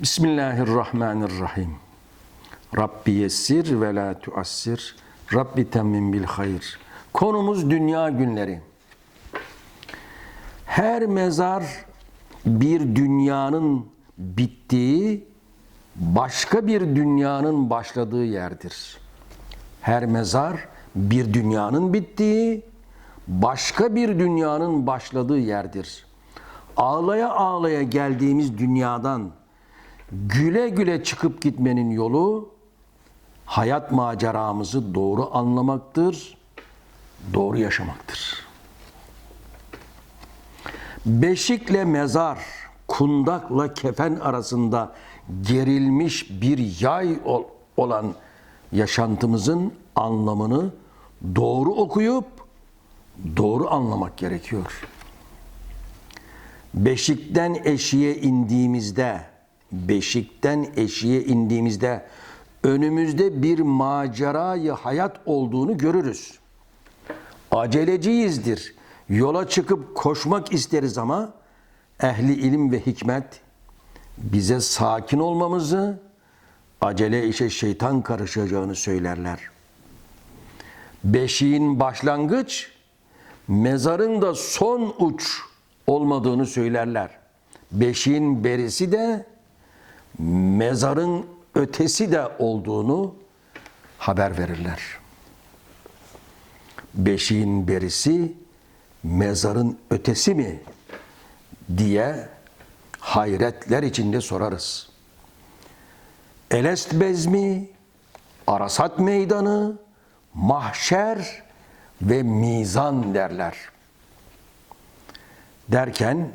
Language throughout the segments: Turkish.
Bismillahirrahmanirrahim. Rabbi yessir ve la tuassir. Rabbi temmim bil hayır. Konumuz dünya günleri. Her mezar bir dünyanın bittiği, başka bir dünyanın başladığı yerdir. Her mezar bir dünyanın bittiği, başka bir dünyanın başladığı yerdir. Ağlaya ağlaya geldiğimiz dünyadan güle güle çıkıp gitmenin yolu hayat maceramızı doğru anlamaktır, doğru yaşamaktır. Beşikle mezar, kundakla kefen arasında gerilmiş bir yay ol- olan yaşantımızın anlamını doğru okuyup doğru anlamak gerekiyor. Beşikten eşiğe indiğimizde, beşikten eşiğe indiğimizde önümüzde bir macerayı hayat olduğunu görürüz. Aceleciyizdir. Yola çıkıp koşmak isteriz ama ehli ilim ve hikmet bize sakin olmamızı, acele işe şeytan karışacağını söylerler. Beşiğin başlangıç, mezarın da son uç olmadığını söylerler. Beşiğin berisi de mezarın ötesi de olduğunu haber verirler. Beşiğin berisi mezarın ötesi mi diye hayretler içinde sorarız. Elest bezmi, Arasat meydanı, mahşer ve mizan derler. Derken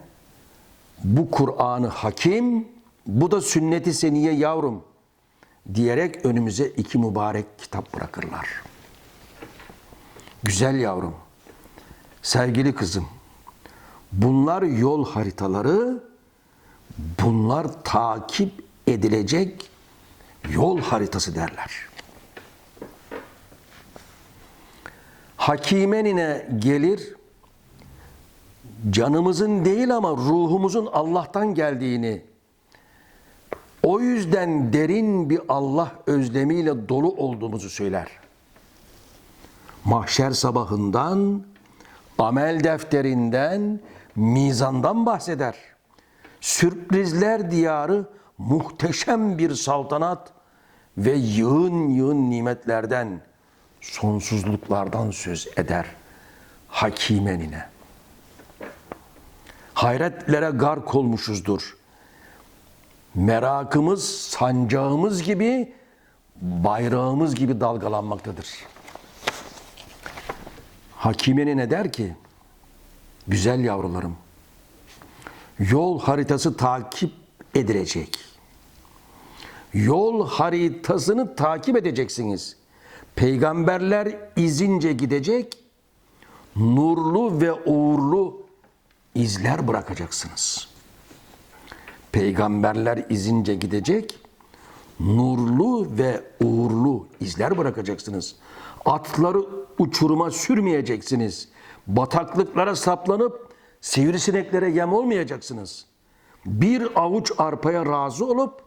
bu Kur'an'ı hakim, bu da sünneti seniye yavrum diyerek önümüze iki mübarek kitap bırakırlar. Güzel yavrum, sevgili kızım, bunlar yol haritaları, bunlar takip edilecek yol haritası derler. Hakimenine gelir, canımızın değil ama ruhumuzun Allah'tan geldiğini, o yüzden derin bir Allah özlemiyle dolu olduğumuzu söyler. Mahşer sabahından, amel defterinden, mizandan bahseder. Sürprizler diyarı muhteşem bir saltanat ve yığın yığın nimetlerden, sonsuzluklardan söz eder hakimenine. Hayretlere gark olmuşuzdur. Merakımız sancağımız gibi, bayrağımız gibi dalgalanmaktadır. Hakimeni ne der ki? Güzel yavrularım, yol haritası takip edilecek. Yol haritasını takip edeceksiniz. Peygamberler izince gidecek, nurlu ve uğurlu izler bırakacaksınız. Peygamberler izince gidecek, nurlu ve uğurlu izler bırakacaksınız. Atları uçuruma sürmeyeceksiniz. Bataklıklara saplanıp sivrisineklere yem olmayacaksınız. Bir avuç arpaya razı olup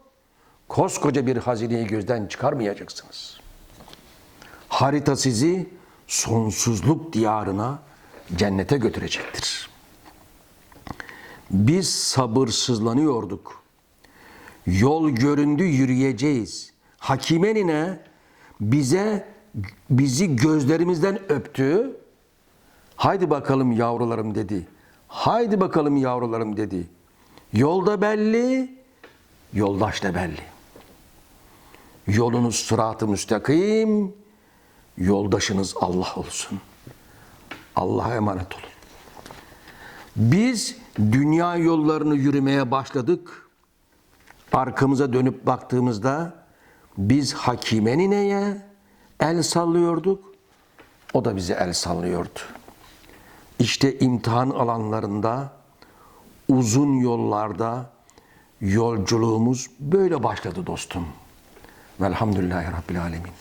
koskoca bir hazineyi gözden çıkarmayacaksınız. Harita sizi sonsuzluk diyarına, cennete götürecektir. Biz sabırsızlanıyorduk. Yol göründü yürüyeceğiz. Hakimenine bize bizi gözlerimizden öptü. Haydi bakalım yavrularım dedi. Haydi bakalım yavrularım dedi. Yolda belli, yoldaş da belli. Yolunuz sırat-ı müstakim, yoldaşınız Allah olsun. Allah'a emanet olun. Biz dünya yollarını yürümeye başladık. Arkamıza dönüp baktığımızda biz Hakime nineye el sallıyorduk. O da bize el sallıyordu. İşte imtihan alanlarında, uzun yollarda yolculuğumuz böyle başladı dostum. Velhamdülillahi Rabbil Alemin.